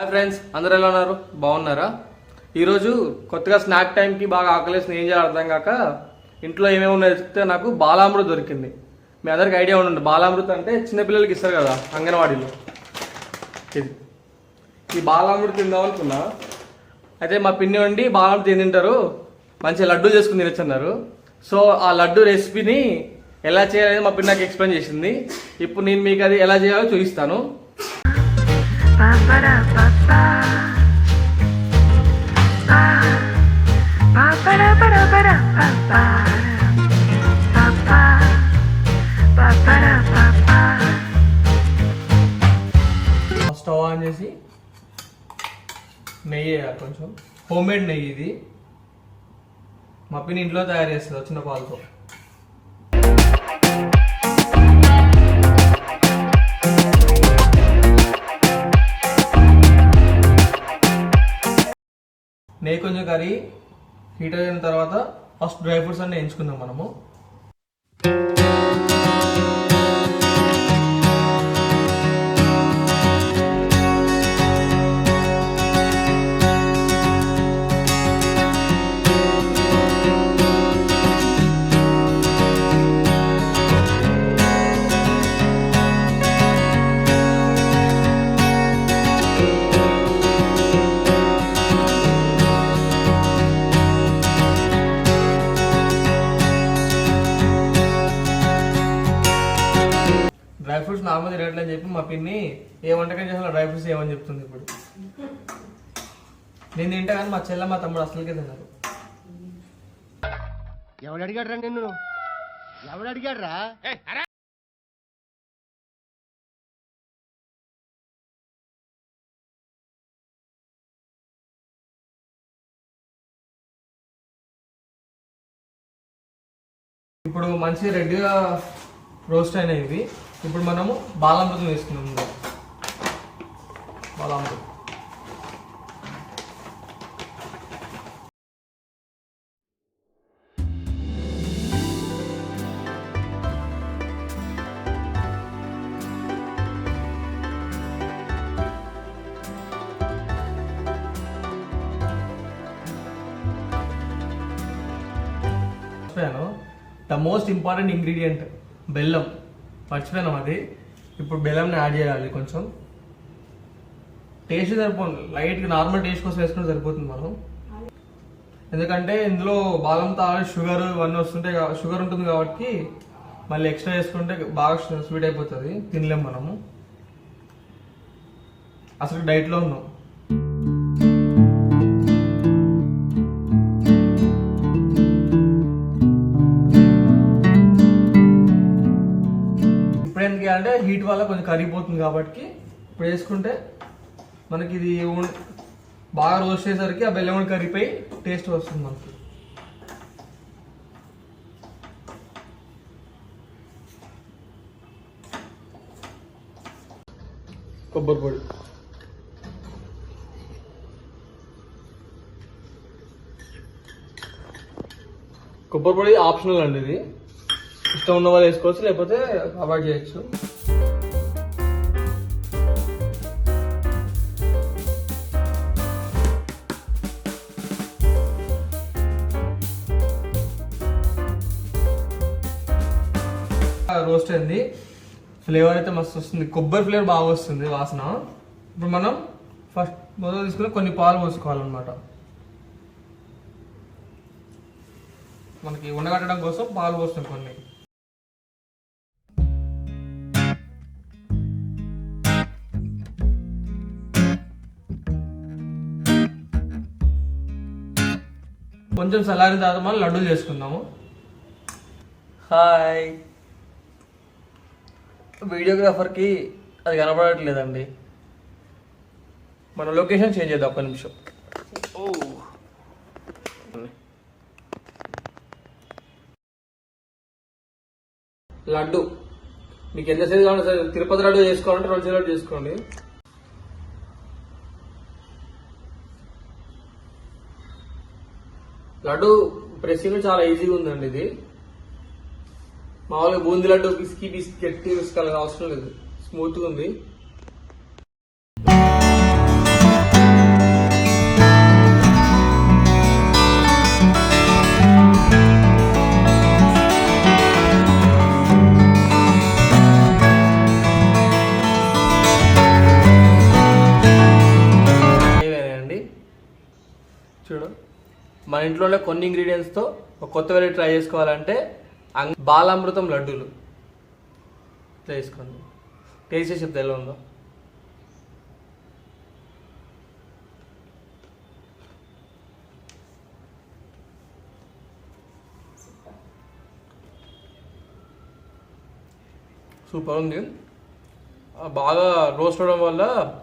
Hi friends అందరు ఎలా ఉన్నారు? బాగున్నారా? ఈరోజు కొత్తగా స్నాక్ టైంకి బాగా ఆకలేసిన ఏం చేయాలి అర్థం కాక ఇంట్లో ఏమేమి ఉన్నాయో చెప్తే నాకు బాలామృత్ దొరికింది. మీ అందరికి ఐడియా ఉండండి. బాలామృత అంటే చిన్నపిల్లలకి ఇస్తారు కదా అంగన్వాడీలో. ఇది. ఈ బాలామృత్ తిందాం అనుకున్నా. అయితే మా పిన్ని వండి బాలామృత్ ఏం తింటారు? మంచి లడ్డు చేసుకుని తినొచ్చన్నారు సో ఆ లడ్డు రెసిపీని ఎలా చేయాలని మా పిన్ని నాకు ఎక్స్ప్లెయిన్ చేసింది. ఇప్పుడు నేను మీకు అది ఎలా చేయాలో చూపిస్తాను. స్టవ్ ఆన్ చేసి నెయ్యి వేయాలి కొంచెం. హోమ్ మేడ్ నెయ్యి ఇది. మా పిన్ని ఇంట్లో తయారు చేస్తుంది వచ్చిన పాలతో. నెయ్యి కొంచెం కర్రీ హీట్ అయిన తర్వాత ఫస్ట్ డ్రై ఫ్రూట్స్ అన్ని ఎంచుకుందాం మనము. తిరగట్లని చెప్పి మా పిన్ని ఏ వంటకం చేసిన డ్రై ఫ్రూట్స్ ఏమని చెప్తుంది ఇప్పుడు. నేను తింటా కానీ మా చెల్ల మా తమ్ముడు అసలుకే తిన్నారు ఎవడు అడిగాడ్రా నిన్ను ఎవడు అడిగాడ్రా ఇప్పుడు మంచి రెడ్గా రోస్ట్ అయినాయి ఇవి. ఇప్పుడు మనము బాలామృతం వేసుకున్నాం బాలామృతం. మర్చిపోయాను. ద మోస్ట్ ఇంపార్టెంట్ ఇంగ్రీడియంట్ బెల్లం. మర్చిపోయాను అది. ఇప్పుడు బెల్లంని యాడ్ చేయాలి కొంచెం. టేస్ట్ సరిపోతుంది లైట్గా నార్మల్ టేస్ట్ కోసం వేసుకుంటే సరిపోతుంది మనం. ఎందుకంటే ఇందులో బాదం ఆల్రెడీ షుగర్ ఇవన్నీ వస్తుంటాయి షుగర్ ఉంటుంది కాబట్టి మళ్ళీ ఎక్స్ట్రా వేసుకుంటే బాగా స్వీట్ అయిపోతుంది. తినలేం మనము. అసలు డైట్లో ఉన్నాం. అంటే హీట్ వల్ల కొంచెం కరిగిపోతుంది కాబట్టి ఇప్పుడు వేసుకుంటే మనకి ఇది బాగా రోస్ట్ చేసేసరికి ఆ బెల్లం కూడా కరిగిపోయి టేస్ట్ వస్తుంది మనకి. కొబ్బరి పొడి. కొబ్బరి పొడి ఆప్షనల్ అండి ఇది. ఇష్టం ఉన్న వాళ్ళు వేసుకోవచ్చు లేకపోతే అవాయిడ్ చేయొచ్చు. రోస్ట్ అయింది ఫ్లేవర్ అయితే మస్తు వస్తుంది. కొబ్బరి ఫ్లేవర్ బాగా వస్తుంది వాసన. ఇప్పుడు మనం ఫస్ట్ మొదలు తీసుకుని కొన్ని పాలు పోసుకోవాలన్నమాట. మనకి ఉండగట్టడం కోసం పాలు పోస్తాం కొన్ని. కొంచెం చల్లారిన తర్వాత మనం లడ్డూలు చేసుకుందాము. హాయ్. వీడియోగ్రాఫర్కి అది కనపడట్లేదండి. మన లొకేషన్ చేంజ్ చేద్దాం ఒక్క నిమిషం. ఓ లడ్డు. మీకు ఎంత సైజు కావాలి సార్ తిరుపతి లడ్డు చేసుకోవాలంటే రెండు సైజు లడ్డు చేసుకోండి. లడ్డు ప్రెస్సింగ్ చాలా ఈజీగా ఉందండి ఇది. మామూలుగా బూంది లడ్డు బిస్కీ బిస్కెట్ తీసుకోవాలి అవసరం లేదు. స్మూత్గా ఉంది. చూడు. మన ఇంట్లోనే కొన్ని ఇంగ్రీడియంట్స్తో ఒక కొత్త వెరైటీ ట్రై చేసుకోవాలంటే బాలామృతం లడ్డూలు. ఇట్లా టేస్ట్ చేసి చెప్తే ఎలా ఉందో. సూపర్ ఉంది. బాగా రోస్ట్ అవడం వల్ల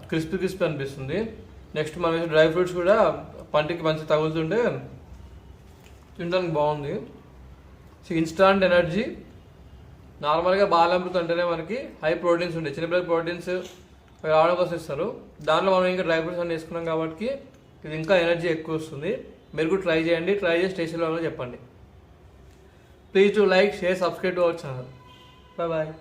క్రిస్పీ క్రిస్పీ అనిపిస్తుంది. నెక్స్ట్ మన డ్రై ఫ్రూట్స్ కూడా పంటికి మంచి తగులుతుంటే తినడానికి బాగుంది. సో ఇన్స్టాంట్ ఎనర్జీ నార్మల్గా బాలామృతం అంటేనే మనకి హై ప్రోటీన్స్ ఉంటాయి. చిన్నపిల్లల ప్రోటీన్స్ రావడం కోసం ఇస్తారు. దాంట్లో మనం ఇంకా డ్రై ఫ్రూట్స్ అన్ని వేసుకున్నాం కాబట్టి ఇది ఇంకా ఎనర్జీ ఎక్కువ వస్తుంది. మీరు కూడా ట్రై చేయండి. ట్రై చేసి స్టేషన్లో చెప్పండి. Please to like share subscribe to our channel bye bye